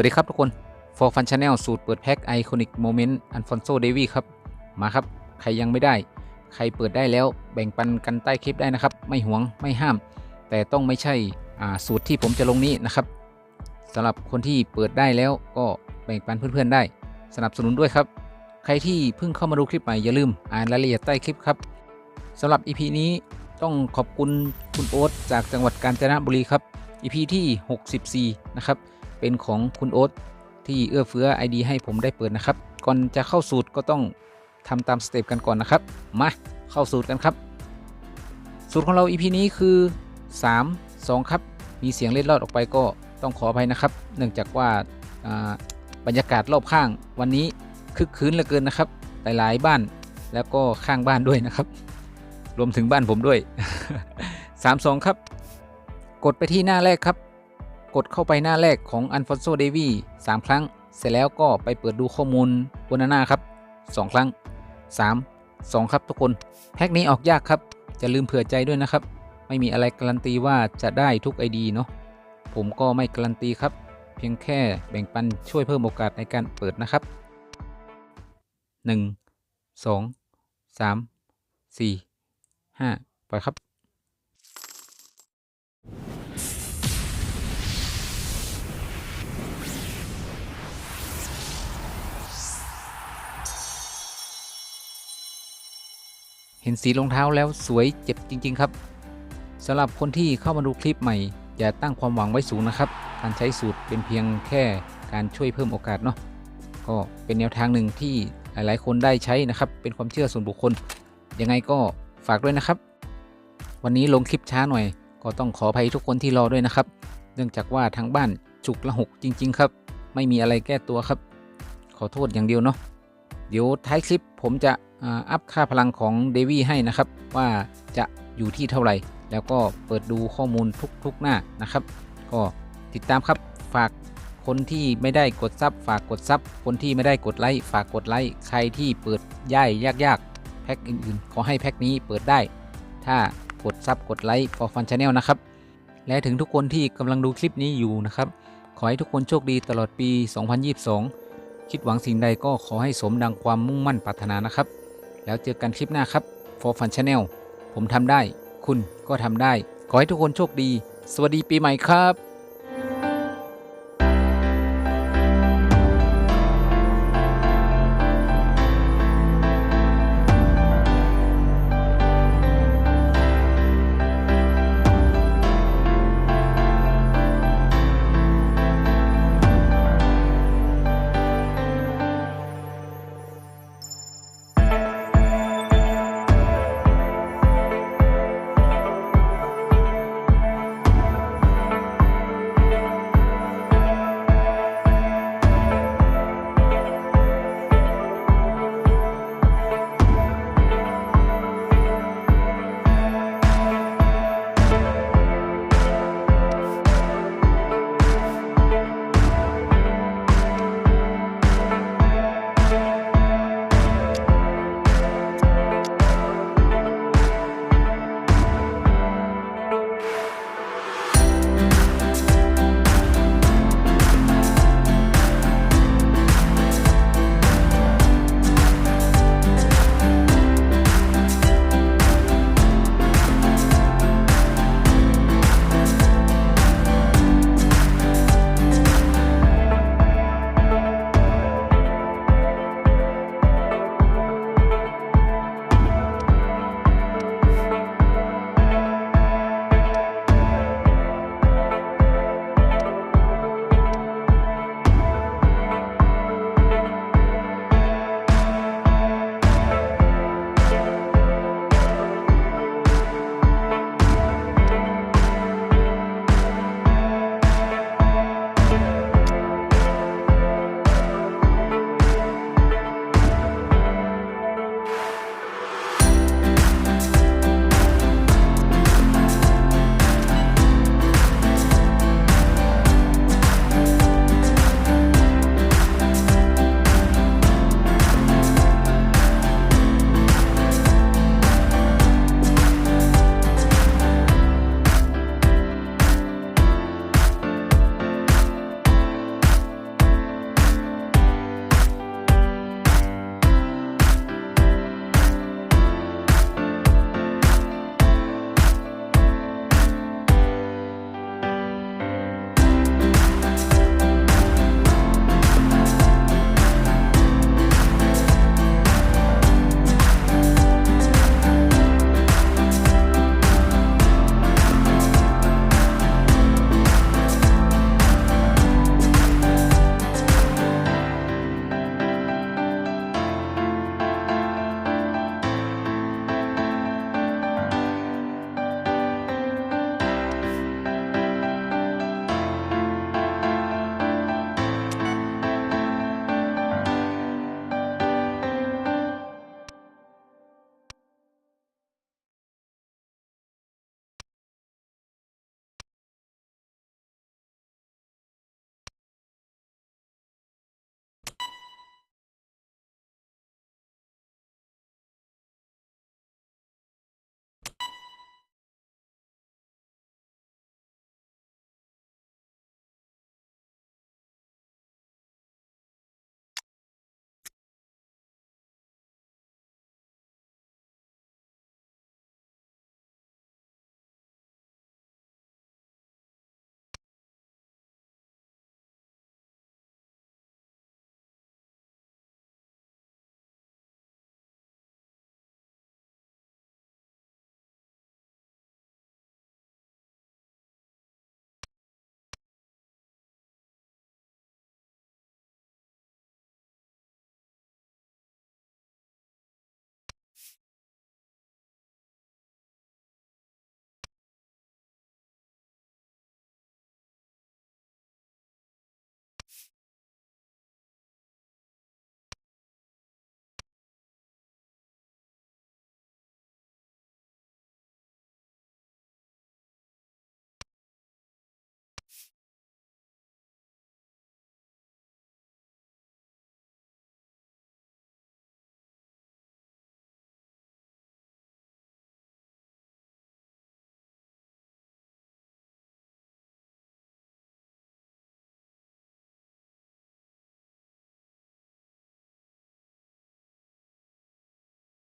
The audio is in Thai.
วัสดีครับทุกคน For Fun Channel สูตรเปิดแพ็คไอคอนิกโมเมนต์อันฟอนโซเดวีครับ มาครับ ใครยังไม่ได้ ใครเปิดได้แล้วแบ่งปันกันใต้คลิปได้นะครับ ไม่หวงไม่ห้าม แต่ต้องไม่ใช่สูตรที่ผมจะลงนี้นะครับสำหรับคนที่เปิดได้แล้วก็แบ่งปันเพื่อนๆได้ สนับสนุนด้วยครับ ใครที่เพิ่งเข้ามาดูคลิปใหม่อย่าลืมอ่านรายละเอียดใต้คลิปครับสำหรับ EP นี้ต้องขอบคุณคุณโอ๊ตจากจังหวัดกาญจนบุรีครับ EP ที่ 64 นะครับ เป็นของคุณโอ๊ตที่เอื้อเฟื้อ ID ให้ผมได้เปิดนะครับ ก่อนจะเข้าสูตรก็ต้องทำตามสเต็ปกันก่อนนะครับ มาเข้าสูตรกันครับ สูตรของเรา EP นี้คือ 3 2 ครับ มีเสียงเล็ดลอดออกไปก็ต้องขออภัยนะครับ เนื่องจากว่าอ่าบรรยากาศรอบข้างวันนี้คึกคืนเหลือเกินนะครับ หลาย ๆ บ้านแล้วก็ข้างบ้านด้วยนะครับ รวมถึงบ้านผมด้วย 3 2 ครับ กดไปที่หน้าแรกครับ กดเข้าไปหน้าแรกของ a l f o n s o d a v y 3ครั้ง เสร็จแล้วก็ไปเปิดดูข้อมูลบนหน้าครับ 2 ครั้ง 3 2 ครับทุกคน แพ็กนี้ออกยากครับ จะลืมเผื่อใจด้วยนะครับ ไม่มีอะไรการันตีว่าจะได้ทุก ID เนาะผมก็ไม่การันตีครับ เพียงแค่แบ่งปันช่วยเพิ่มโอกาสในการเปิดนะครับ 1 2 3 4 5ไปครับ ห็นสีรองเท้าแล้วสวยเจ็บจริง ๆ ครับสำหรับคนที่เข้ามาดูคลิปใหม่ อย่าตั้งความหวังไว้สูงนะครับ การใช้สูตรเป็นเพียงแค่การช่วยเพิ่มโอกาสเนาะก็เป็นแนวทางหนึ่งที่หลาย ๆ คนได้ใช้นะครับ เป็นความเชื่อส่วนบุคคล ยังไงก็ฝากด้วยนะครับ วันนี้ลงคลิปช้าหน่อย ก็ต้องขออภัยทุกคนที่รอด้วยนะครับ เนื่องจากว่าทางบ้านฉุกละหกจริง ๆ ครับ ไม่มีอะไรแก้ตัวครับ ขอโทษอย่างเดียวเนาะเดี๋ยวท้ายคลิปผมจะ อัพค่าพลังของเดวี่ให้นะครับ ว่าจะอยู่ที่เท่าไหร่ แล้วก็เปิดดูข้อมูลทุกๆหน้านะครับ ก็ติดตามครับฝากคนที่ไม่ได้กดซับฝากกดซับคนที่ไม่ได้กดไลค์ฝากกดไลค์ใครที่เปิดย่ายยากๆแพ็คอื่นๆ ขอให้แพ็คนี้เปิดได้ ถ้ากดซับกดไลค์ for fun channel นะครับ และถึงทุกคนที่กำลังดูคลิปนี้อยู่นะครับ ขอให้ทุกคนโชคดีตลอดปี 2022 คิดหวังสิ่งใดก็ขอให้สมดังความมุ่งมั่นปรารถนานะครับ แล้วเจอกันคลิปหน้าครับ For Fun Channel ผมทำได้ คุณก็ทำได้ ขอให้ทุกคนโชคดี สวัสดีปีใหม่ครับ